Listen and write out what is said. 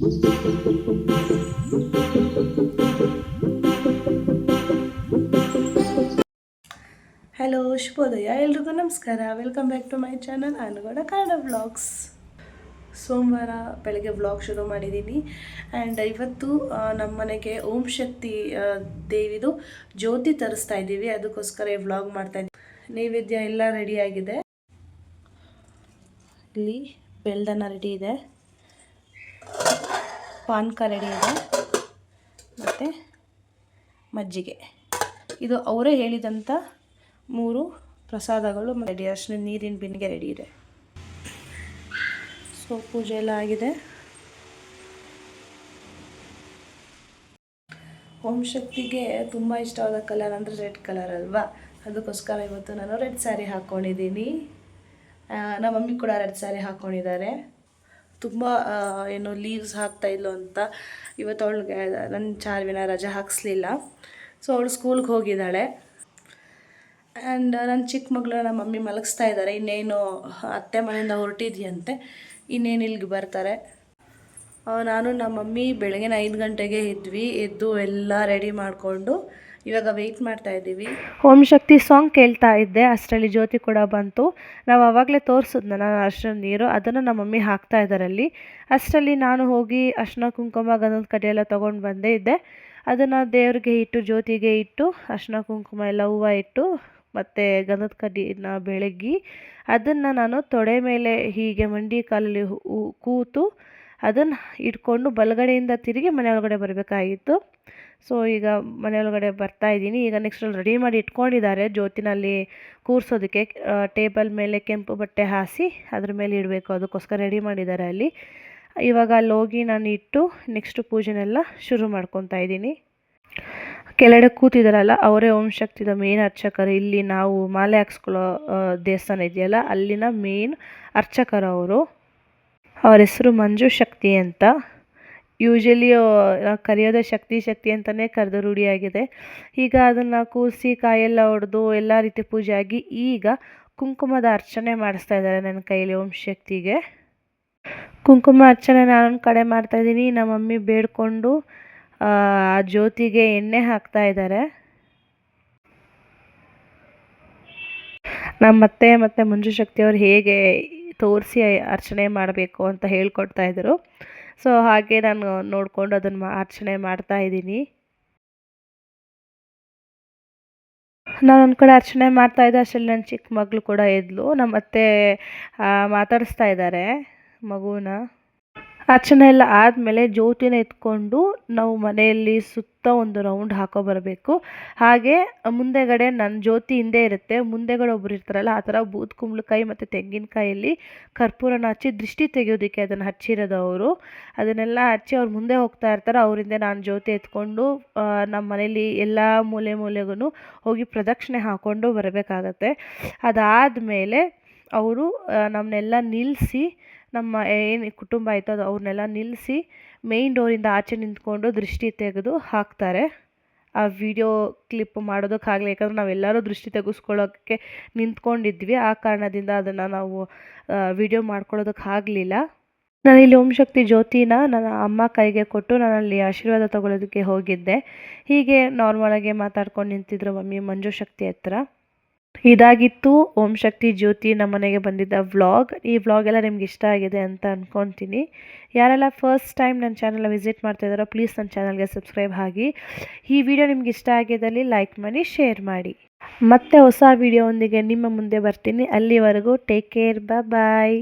Hello ಶುಭೋದಯ ಎಲ್ರಿಗೂ ನಮಸ್ಕಾರ. Welcome back to my channel ಅನುಗೌಡ Kannada vlogs ಸೋಮವಾರ ಬೆಳಗ್ಗೆ ವ್ಲಾಗ್ ಶುರು ಮಾಡಿದ್ದೀನಿ. ಆ್ಯಂಡ್ ಇವತ್ತು ನಮ್ಮ ಮನೆಗೆ ಓಂ ಶಕ್ತಿ ದೇವಿದು ಜ್ಯೋತಿ ತರಿಸ್ತಾ ಇದ್ದೀವಿ. ಅದಕ್ಕೋಸ್ಕರ ಈ ವ್ಲಾಗ್ ಮಾಡ್ತಾ ಇದ್ದೀವಿ ನೈವೇದ್ಯ ಎಲ್ಲ ರೆಡಿಯಾಗಿದೆ ಇಲ್ಲಿ ಬೆಳ್ದನ್ನ ರೆಡಿ ಇದೆ. ಪಾನ್ಕ ರೆಡಿ ಇದೆ. ಮತ್ತು ಮಜ್ಜಿಗೆ. ಇದು ಅವರೇ ಹೇಳಿದಂಥ ಮೂರು ಪ್ರಸಾದಗಳು ರೆಡಿ ಅಷ್ಟು ನೀರಿನ ಬಿನ್ಗೆ ರೆಡಿ ಇದೆ. ಸೊ ಪೂಜೆ ಎಲ್ಲ ಆಗಿದೆ. ಓಂ ಶಕ್ತಿಗೆ ತುಂಬ ಇಷ್ಟವಾದ ಕಲರ್ ಅಂದರೆ ರೆಡ್ ಕಲರ್ ಅಲ್ವಾ? ಅದಕ್ಕೋಸ್ಕರ ಇವತ್ತು ನಾನು ರೆಡ್ ಸ್ಯಾರಿ ಹಾಕ್ಕೊಂಡಿದ್ದೀನಿ ನಮ್ಮ ಮಮ್ಮಿ ಕೂಡ ರೆಡ್ ಸ್ಯಾರಿ ಹಾಕ್ಕೊಂಡಿದ್ದಾರೆ ತುಂಬ ಏನು ಲೀವ್ಸ್ ಹಾಕ್ತಾ ಇಲ್ಲೋ ಅಂತ. ಇವತ್ತು ಅವಳಿಗೆ ನನ್ನ ಚಾರ್ವಿನ ರಜೆ ಹಾಕಿಸ್ಲಿಲ್ಲ. ಸೊ ಅವಳು ಸ್ಕೂಲ್ಗೆ ಹೋಗಿದ್ದಾಳೆ. ಆ್ಯಂಡ್ ನನ್ನ ಚಿಕ್ಕ ಮಗಳು ನಮ್ಮ ಮಮ್ಮಿ ಮಲಗಿಸ್ತಾ ಇದ್ದಾರೆ. ಇನ್ನೇನು, ಅತ್ತೆ ಮನೆಯಿಂದ ಹೊರಟಿದೆಯಂತೆ. ಇನ್ನೇನು ಇಲ್ಲಿಗೆ ಬರ್ತಾರೆ. ನಾನು ನಮ್ಮ ಮಮ್ಮಿ ಬೆಳಗ್ಗೆ ಐದು ಗಂಟೆಗೆ ಇದ್ವಿ. ಎದ್ದು ಎಲ್ಲ ರೆಡಿ ಮಾಡಿಕೊಂಡು ಇವಾಗ ವೆಯ್ಟ್ ಮಾಡ್ತಾ ಇದ್ದೀವಿ. ಓಂ ಶಕ್ತಿ ಸಾಂಗ್ ಕೇಳ್ತಾ ಇದ್ದೆ, ಅಷ್ಟರಲ್ಲಿ ಜ್ಯೋತಿ ಕೂಡ ಬಂತು. ನಾವು ಆವಾಗಲೇ ತೋರಿಸಿದ್ನ, ನಾನು ಅರ್ಶಿನ ನೀರು, ಅದನ್ನು ನಮ್ಮ ಮಮ್ಮಿ ಹಾಕ್ತಾ ಇದ್ದಾರೆ ಅಲ್ಲಿ ಅಷ್ಟರಲ್ಲಿ ನಾನು ಹೋಗಿ ಅರ್ಶನ ಕುಂಕುಮ, ಗಂಧದ ಕಡೆ ಎಲ್ಲ ತೊಗೊಂಡು ಬಂದೇ ಇದ್ದೆ. ಅದನ್ನು ದೇವ್ರಿಗೆ ಇಟ್ಟು, ಜ್ಯೋತಿಗೆ ಇಟ್ಟು ಅರ್ಶನ ಕುಂಕುಮ ಎಲ್ಲ ಹೂವು ಇಟ್ಟು, ಮತ್ತು ಗಂಧದ ಕಡ್ಡಿನ ಬೆಳಗ್ಗೆ, ಅದನ್ನು ನಾನು ತೊಡೆ ಮೇಲೆ ಹೀಗೆ ಮಂಡಿ ಕಾಲಲ್ಲಿ ಕೂತು ಅದನ್ನು ಇಟ್ಕೊಂಡು ಬಲಗಡೆಯಿಂದ ತಿರುಗಿ ಮನೆ ಒಳಗಡೆ ಬರಬೇಕಾಗಿತ್ತು. ಸೊ ಈಗ ಮನೆ ಒಳಗಡೆ ಬರ್ತಾ ಇದ್ದೀನಿ. ಈಗ ನೆಕ್ಸ್ಟ್ ರೆಡಿ ಮಾಡಿ ಇಟ್ಕೊಂಡಿದ್ದಾರೆ. ಜ್ಯೋತಿನಲ್ಲಿ ಕೂರಿಸೋದಕ್ಕೆ ಟೇಬಲ್ ಮೇಲೆ ಕೆಂಪು ಬಟ್ಟೆ ಹಾಸಿ ಅದ್ರ ಮೇಲೆ ಇಡಬೇಕು. ಅದಕ್ಕೋಸ್ಕರ ರೆಡಿ ಮಾಡಿದ್ದಾರೆ ಅಲ್ಲಿ. ಇವಾಗ ಅಲ್ಲಿ ಹೋಗಿ ನಾನು ಇಟ್ಟು ನೆಕ್ಸ್ಟ್ ಪೂಜೆನೆಲ್ಲ ಶುರು ಮಾಡ್ಕೊತಾ ಇದ್ದೀನಿ. ಕೆಳಗಡೆ ಕೂತಿದ್ದಾರಲ್ಲ ಅವರೇ ಓಂ ಶಕ್ತಿದ ಮೇನ್ ಅರ್ಚಕರು. ಇಲ್ಲಿ ನಾವು ಮಾಲೆ ಹಾಕ್ಸ್ಕೊಳ್ಳೋ ದೇವಸ್ಥಾನ ಇದೆಯಲ್ಲ, ಅಲ್ಲಿನ ಮೇನ್ ಅರ್ಚಕರು ಅವರು. ಅವ್ರ ಹೆಸರು ಮಂಜು ಶಕ್ತಿ ಅಂತ. ಯೂಶಲಿ ಕರೆಯೋದೇ ಶಕ್ತಿ ಶಕ್ತಿ ಅಂತಲೇ ಕರೆದು ರೂಢಿಯಾಗಿದೆ ಈಗ ಅದನ್ನು ಕೂರಿಸಿ ಕಾಯೆಲ್ಲ ಹೊಡೆದು ಎಲ್ಲ ರೀತಿ ಪೂಜೆ ಆಗಿ ಈಗ ಕುಂಕುಮದ ಅರ್ಚನೆ ಮಾಡಿಸ್ತಾ ಇದ್ದಾರೆ ನನ್ನ ಕೈಯಲ್ಲಿ ಓಂ ಶಕ್ತಿಗೆ. ಕುಂಕುಮ ಅರ್ಚನೆ ನಾನು ಕಡೆ ಮಾಡ್ತಾಯಿದ್ದೀನಿ ನಮ್ಮ ಮಮ್ಮಿ ಬೇಡ್ಕೊಂಡು, ಆ ಜ್ಯೋತಿಗೆ ಎಣ್ಣೆ ಹಾಕ್ತಾ ಇದ್ದಾರೆ. ನಮ್ಮ ಮತ್ತೆ ಮತ್ತು ಮಂಜು ಶಕ್ತಿಯವರು ಹೇಗೆ ತೋರಿಸಿ ಅರ್ಚನೆ ಮಾಡಬೇಕು ಅಂತ ಹೇಳ್ಕೊಡ್ತಾ ಇದ್ದರು ಸೊ ಹಾಗೆ ನಾನು ನೋಡಿಕೊಂಡು ಅದನ್ನು ಅರ್ಚನೆ ಮಾಡ್ತಾ ಇದ್ದೀನಿ. ನಾನು ಒಂದು ಕಡೆ ಅರ್ಚನೆ ಮಾಡ್ತಾ ಇದ್ದೆ, ಅಷ್ಟರಲ್ಲಿ ನನ್ನ ಚಿಕ್ಕ ಮಗಳು ಕೂಡ ಇದ್ಲು. ನಮ್ಮ ಅತ್ತೆ ಮಾತಾಡಿಸ್ತಾ ಇದ್ದಾರೆ ಮಗುನ. ಅರ್ಚನೆ ಎಲ್ಲ ಆದಮೇಲೆ ಜ್ಯೋತಿನ ಎತ್ಕೊಂಡು ನಾವು ಮನೆಯಲ್ಲಿ ಸುತ್ತ ಒಂದು ರೌಂಡ್ ಹಾಕೋ ಬರಬೇಕು. ಹಾಗೆ ಮುಂದೆಗಡೆ ನನ್ನ ಜ್ಯೋತಿ ಹಿಂದೆ ಇರುತ್ತೆ. ಮುಂದೆಗಡೆ ಒಬ್ರು ಇರ್ತಾರಲ್ಲ, ಆ ಥರ ಬೂದ್ ಕುಂಬಳಕಾಯಿ ಮತ್ತು ತೆಂಗಿನಕಾಯಲ್ಲಿ ಕರ್ಪೂರನ ಹಚ್ಚಿ ದೃಷ್ಟಿ ತೆಗೆಯೋದಕ್ಕೆ ಅದನ್ನು ಹಚ್ಚಿರೋದು ಅವರು ಅದನ್ನೆಲ್ಲ ಹಚ್ಚಿ ಅವ್ರು ಮುಂದೆ ಹೋಗ್ತಾ ಇರ್ತಾರೆ. ಅವರಿಂದ ನಾನು ಜ್ಯೋತಿ ಎತ್ಕೊಂಡು ನಮ್ಮ ಮನೇಲಿ ಎಲ್ಲ ಮೂಲೆ ಮೂಲೆಗೂ ಹೋಗಿ ಪ್ರದಕ್ಷಿಣೆ ಹಾಕ್ಕೊಂಡು ಬರಬೇಕಾಗತ್ತೆ. ಅದಾದಮೇಲೆ ಅವರು ನಮ್ಮನ್ನೆಲ್ಲ ನಿಲ್ಲಿಸಿ ನಮ್ಮ ಏನು ಕುಟುಂಬ ಆಯಿತು ಅದು ಅವ್ರನ್ನೆಲ್ಲ ನಿಲ್ಲಿಸಿ ಮೇಯ್ನ್ ಡೋರಿಂದ ಆಚೆ ನಿಂತ್ಕೊಂಡು ದೃಷ್ಟಿ ತೆಗೆದು ಹಾಕ್ತಾರೆ. ಆ ವಿಡಿಯೋ ಕ್ಲಿಪ್ ಮಾಡೋದಕ್ಕಾಗಲಿ, ಯಾಕಂದ್ರೆ ನಾವೆಲ್ಲರೂ ದೃಷ್ಟಿ ತೆಗೆಸ್ಕೊಳ್ಳೋಕ್ಕೆ ನಿಂತ್ಕೊಂಡಿದ್ವಿ. ಆ ಕಾರಣದಿಂದ ಅದನ್ನು ನಾವು ವಿಡಿಯೋ ಮಾಡ್ಕೊಳ್ಳೋದಕ್ಕಾಗಲಿಲ್ಲ. ನಾನಿಲ್ಲಿ ಓಂ ಶಕ್ತಿ ಜ್ಯೋತಿನ ನನ್ನ ಅಮ್ಮ ಕೈಗೆ ಕೊಟ್ಟು ನಾನಲ್ಲಿ ಆಶೀರ್ವಾದ ತಗೊಳ್ಳೋದಕ್ಕೆ ಹೋಗಿದ್ದೆ. ಹೀಗೆ ನಾರ್ಮಲಾಗಿ ಮಾತಾಡ್ಕೊಂಡು ನಿಂತಿದ್ರು ಮಮ್ಮಿ ಮಂಜು ಶಕ್ತಿ ಹತ್ರ. ಇದಾಗಿತ್ತು. ಓಂ ಶಕ್ತಿ ಜ್ಯೋತಿ ನಮ್ಮ ಮನೆಗೆ ಬಂದಿದ್ದ ವ್ಲಾಗ್. ಈ ವ್ಲಾಗ್ ಎಲ್ಲ ನಿಮ್ಗೆ ಇಷ್ಟ ಆಗಿದೆ ಅಂತ ಅಂದ್ಕೊತೀನಿ ಯಾರೆಲ್ಲ ಫಸ್ಟ್ ಟೈಮ್ ನನ್ನ ಚಾನಲ್ನ ವಿಸಿಟ್ ಮಾಡ್ತಾ ಇದ್ದಾರೋ ಪ್ಲೀಸ್ ನನ್ನ ಚಾನಲ್ಗೆ ಸಬ್ಸ್ಕ್ರೈಬ್ ಆಗಿ. ಈ ವಿಡಿಯೋ ನಿಮ್ಗೆ ಇಷ್ಟ ಆಗಿದ್ದಲ್ಲಿ ಲೈಕ್ ಮಾಡಿ ಶೇರ್ ಮಾಡಿ. ಮತ್ತೆ ಹೊಸ ವಿಡಿಯೋ ಒಂದಿಗೆ ನಿಮ್ಮ ಮುಂದೆ ಬರ್ತೀನಿ. ಅಲ್ಲಿವರೆಗೂ ಟೇಕ್ ಕೇರ್ ಬಾಯ್